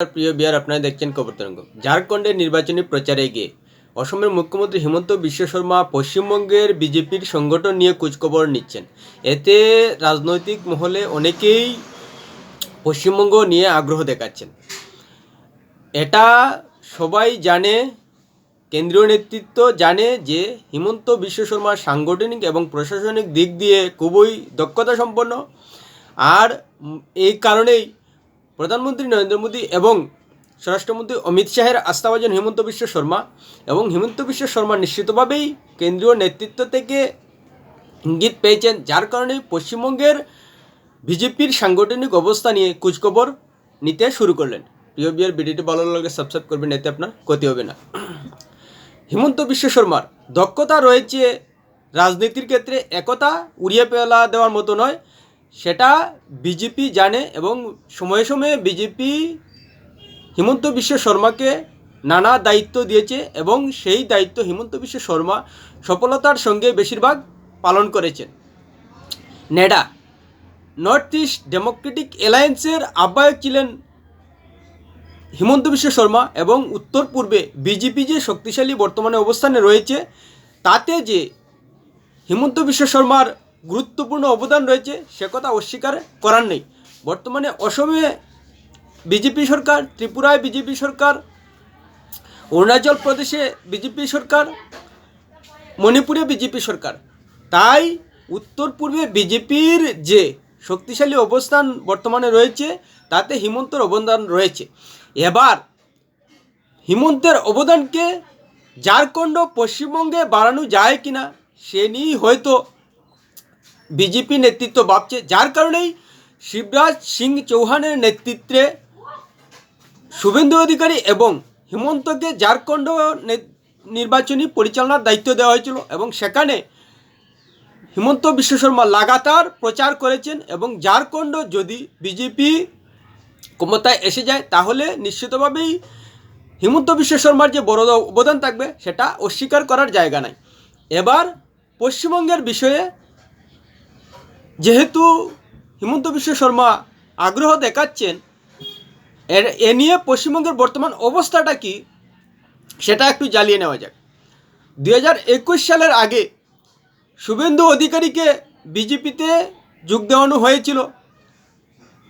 প্রিয় বিহার আপনারা দেখছেন খবর তরঙ্গ। ঝাড়খণ্ডের নির্বাচনী প্রচারে গিয়ে অসমের মুখ্যমন্ত্রী হিমন্ত বিশ্ব শর্মা পশ্চিমবঙ্গের বিজেপির সংগঠন নিয়ে খোঁজখবর নিচ্ছেন। এতে রাজনৈতিক মহলে অনেকেই পশ্চিমবঙ্গ নিয়ে আগ্রহ দেখাচ্ছেন। এটা সবাই জানে, কেন্দ্রীয় নেতৃত্ব জানে যে হিমন্ত বিশ্ব শর্মা সাংগঠনিক এবং প্রশাসনিক দিক দিয়ে খুবই দক্ষতা সম্পন্ন আর এই কারণেই প্রধানমন্ত্রী নরেন্দ্র মোদী এবং স্বরাষ্ট্রমন্ত্রী অমিত শাহের আস্থাভাজন হিমন্ত বিশ্ব শর্মা এবং হিমন্ত বিশ্ব শর্মা নিশ্চিতভাবেই কেন্দ্রীয় নেতৃত্ব থেকে ইঙ্গিত পেয়েছেন, যার কারণে পশ্চিমবঙ্গের বিজেপির সাংগঠনিক অবস্থা নিয়ে খোঁজখবর নিতে শুরু করলেন। প্রিয় বিয়ার, ভিডিওটি ভালো লাগলে সাবস্ক্রাইব করবেন, এতে আপনার ক্ষতি হবে না। হিমন্ত বিশ্ব শর্মার দক্ষতা রয়েছে রাজনীতির ক্ষেত্রে, একতা উড়িয়ে ফেলা দেওয়ার মতো নয় সেটা বিজেপি জানে এবং সময়ে সময়ে বিজেপি হিমন্ত বিশ্ব শর্মাকে নানা দায়িত্ব দিয়েছে এবং সেই দায়িত্ব হিমন্ত বিশ্ব শর্মা সফলতার সঙ্গে বেশিরভাগ পালন করেছেন নেডা, নর্থ ইস্ট ডেমোক্রেটিক অ্যালায়েন্সের আহ্বায়ক ছিলেন হিমন্ত বিশ্ব শর্মা এবং উত্তর পূর্বে বিজেপি যে শক্তিশালী বর্তমানে অবস্থানে রয়েছে, তাতে যে হিমন্ত বিশ্ব শর্মার গুরুত্বপূর্ণ অবদান রয়েছে, সে কথা অস্বীকার করার নেই। বর্তমানে অসমে বিজেপি সরকার, ত্রিপুরায় বিজেপি সরকার, অরুণাচল প্রদেশে বিজেপি সরকার, মণিপুরে বিজেপি সরকার। তাই উত্তর পূর্বে বিজেপির যে শক্তিশালী অবস্থান বর্তমানে রয়েছে, তাতে হিমন্তর অবদান রয়েছে। এবার হিমন্তের অবদানকে ঝাড়খণ্ড পশ্চিমবঙ্গে বাড়ানো যায় কিনা, সে নিয়েই হয়তো বিজেপি নেতৃত্ব ভাবছে, যার কারণেই শিবরাজ সিং চৌহানের নেতৃত্বে শুভেন্দু অধিকারী এবং হিমন্তকে ঝাড়খণ্ড নির্বাচনী পরিচালনার দায়িত্ব দেওয়া হয়েছিল এবং সেখানে হিমন্ত বিশ্ব শর্মা লাগাতার প্রচার করেছেন এবং ঝাড়খণ্ড যদি বিজেপি ক্ষমতায় এসে যায়, তাহলে নিশ্চিতভাবেই হিমন্ত বিশ্ব শর্মার যে বড় অবদান থাকবে, সেটা অস্বীকার করার জায়গা নাই। এবার পশ্চিমবঙ্গের বিষয়ে যেহেতু হিমন্ত বিশ্ব শর্মা আগ্রহ দেখাচ্ছেন, এর, এ নিয়ে পশ্চিমবঙ্গের বর্তমান অবস্থাটা কি, সেটা একটু জ্বালিয়ে নেওয়া যাক। দু একুশ সালের আগে শুভেন্দু অধিকারীকে বিজেপিতে যোগ দেওয়ানো হয়েছিল।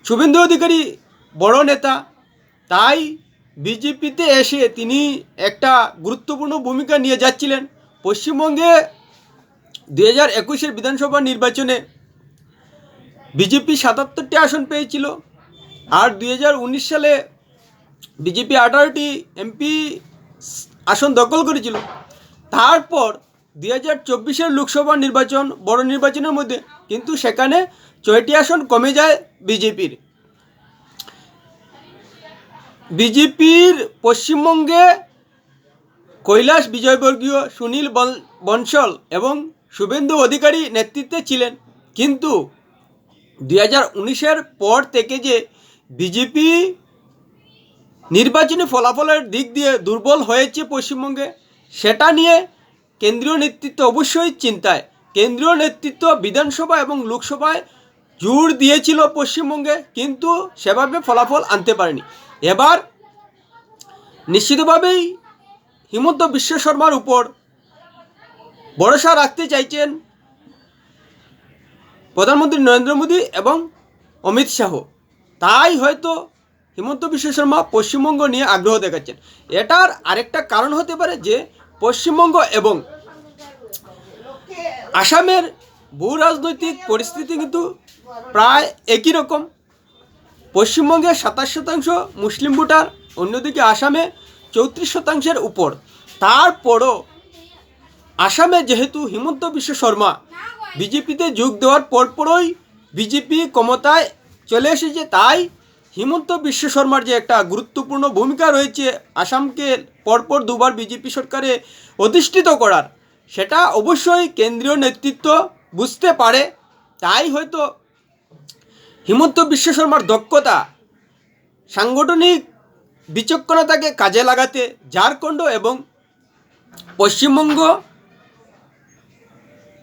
শুভেন্দু অধিকারী বড় নেতা, তাই বিজেপিতে এসে তিনি একটা গুরুত্বপূর্ণ ভূমিকা নিয়ে যাচ্ছিলেন। পশ্চিমবঙ্গে দু হাজার একুশের বিধানসভা নির্বাচনে বিজেপি সাতাত্তরটি আসন পেয়েছিল আর দুই হাজার উনিশ সালে বিজেপি আঠারোটি এমপি আসন দখল করেছিল। তারপর দুই হাজার চব্বিশের লোকসভা নির্বাচন, বড় নির্বাচনের মধ্যে কিন্তু সেখানে ছয়টি আসন কমে যায় বিজেপির। বিজেপির পশ্চিমবঙ্গে কৈলাস বিজয়বর্গীয় সুনীল বন- বনশল এবং শুভেন্দু অধিকারী নেতৃত্বে ছিলেন। কিন্তু দুই হাজার উনিশের পর থেকে যে বিজেপি নির্বাচনী ফলাফলের দিক দিয়ে দুর্বল হয়েছে পশ্চিমবঙ্গে, সেটা নিয়ে কেন্দ্রীয় নেতৃত্ব অবশ্যই চিন্তায়। কেন্দ্রীয় নেতৃত্ব বিধানসভা এবং লোকসভায় জোর দিয়েছিল পশ্চিমবঙ্গে, কিন্তু সেভাবে ফলাফল আনতে পারেনি। এবার নিশ্চিতভাবেই হিমন্ত বিশ্ব শর্মার উপর ভরসা রাখতে চাইছেন প্রধানমন্ত্রী নরেন্দ্র মোদী এবং অমিত শাহ। তাই হয়তো হিমন্ত বিশ্ব শর্মা পশ্চিমবঙ্গ নিয়ে আগ্রহ দেখাচ্ছেন। এটার আরেকটা কারণ হতে পারে যে, পশ্চিমবঙ্গ এবং আসামের ভূ রাজনৈতিক পরিস্থিতি কিন্তু প্রায় একই রকম। পশ্চিমবঙ্গে সাতাশ শতাংশ মুসলিম ভোটার, অন্যদিকে আসামে চৌত্রিশ শতাংশের উপর। তারপরও আসামে যেহেতু হিমন্ত বিশ্ব শর্মা বিজেপিতে যোগ দেওয়ার পরপরই বিজেপি ক্ষমতায় চলে এসেছে। তাই হিমন্ত বিশ্ব শর্মার যে একটা গুরুত্বপূর্ণ ভূমিকা রয়েছে আসামকে পরপর দুবার বিজেপি সরকারে অধিষ্ঠিত করার, সেটা অবশ্যই কেন্দ্রীয় নেতৃত্ব বুঝতে পারে। তাই হয়তো হিমন্ত বিশ্ব শর্মার দক্ষতা, সাংগঠনিক বিচক্ষণতাকে কাজে লাগাতে ঝাড়খণ্ড এবং পশ্চিমবঙ্গ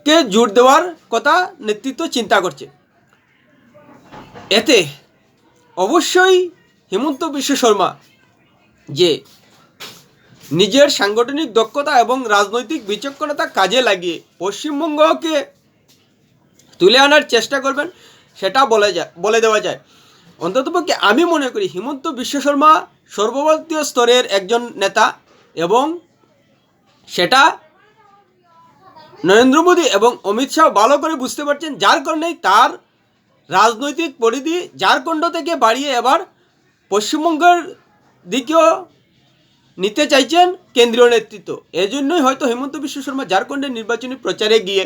কে জোর দেওয়ার কথা নেতৃত্ব চিন্তা করছে? এতে অবশ্যই হিমন্ত বিশ্ব শর্মা যে নিজের সাংগঠনিক দক্ষতা এবং রাজনৈতিক বিচক্ষণতা কাজে লাগিয়ে পশ্চিমবঙ্গকে তুলে আনার চেষ্টা করবেন, সেটা বলে যায়, বলে দেওয়া যায়। অন্ততপক্ষে আমি মনে করি হিমন্ত বিশ্ব শর্মা সর্বভারতীয় স্তরের একজন নেতা এবং সেটা নরেন্দ্র মোদী এবং অমিত শাহ ভালো করে বুঝতে পারছেন যার কারণেই তার রাজনৈতিক পরিধি ঝাড়খণ্ড থেকে বাড়িয়ে এবার পশ্চিমবঙ্গের দিকেও নিতে চাইছেন কেন্দ্রীয় নেতৃত্ব। এজন্যই হয়তো হেমন্ত বিশ্ব শর্মা ঝাড়খণ্ডের নির্বাচনী প্রচারে গিয়ে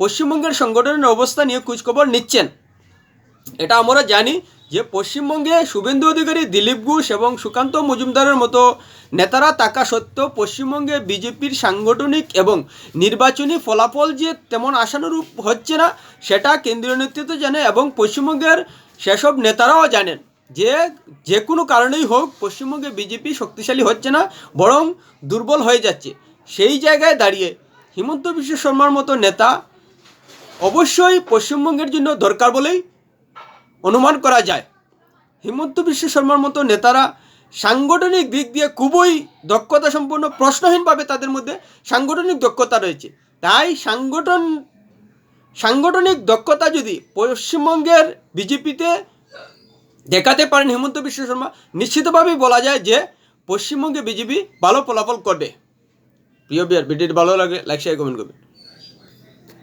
পশ্চিমবঙ্গের সংগঠনের অবস্থা নিয়ে খোঁজখবর নিচ্ছেন। এটা আমরা জানি। যে পশ্চিমবঙ্গে শুভেন্দু অধিকারী দিলীপ ঘোষ এবং সুকান্ত মজুমদারের মতো নেতারা থাকা সত্ত্বেও পশ্চিমবঙ্গে বিজেপির সাংগঠনিক এবং নির্বাচনী ফলাফল যে তেমন আশানুরূপ হচ্ছে না, সেটা কেন্দ্রীয় নেতৃত্ব জানে এবং পশ্চিমবঙ্গের সেসব নেতারাও জানেন। যে যে কোনো কারণেই হোক পশ্চিমবঙ্গে বিজেপি শক্তিশালী হচ্ছে না, বরং দুর্বল হয়ে যাচ্ছে। সেই জায়গায় দাঁড়িয়ে হিমন্ত বিশ্ব শর্মার মতো নেতা অবশ্যই পশ্চিমবঙ্গের জন্য দরকার বলেই অনুমান করা যায়। হিমন্ত বিশ্ব শর্মার মতো নেতারা সাংগঠনিক দিক দিয়ে খুবই দক্ষতা সম্পন্ন প্রশ্নহীনভাবে তাদের মধ্যে সাংগঠনিক দক্ষতা রয়েছে। তাই সাংগঠন, সাংগঠনিক দক্ষতা যদি পশ্চিমবঙ্গের বিজেপিতে দেখাতে পারেন হিমন্ত বিশ্ব শর্মা, নিশ্চিতভাবেই বলা যায় যে পশ্চিমবঙ্গে বিজেপি ভালো ফলাফল করবে। প্রিয় বিয়ার ভিডিওটি ভালো লাগে লাইক শেয়ার কমেন্ট করবেন।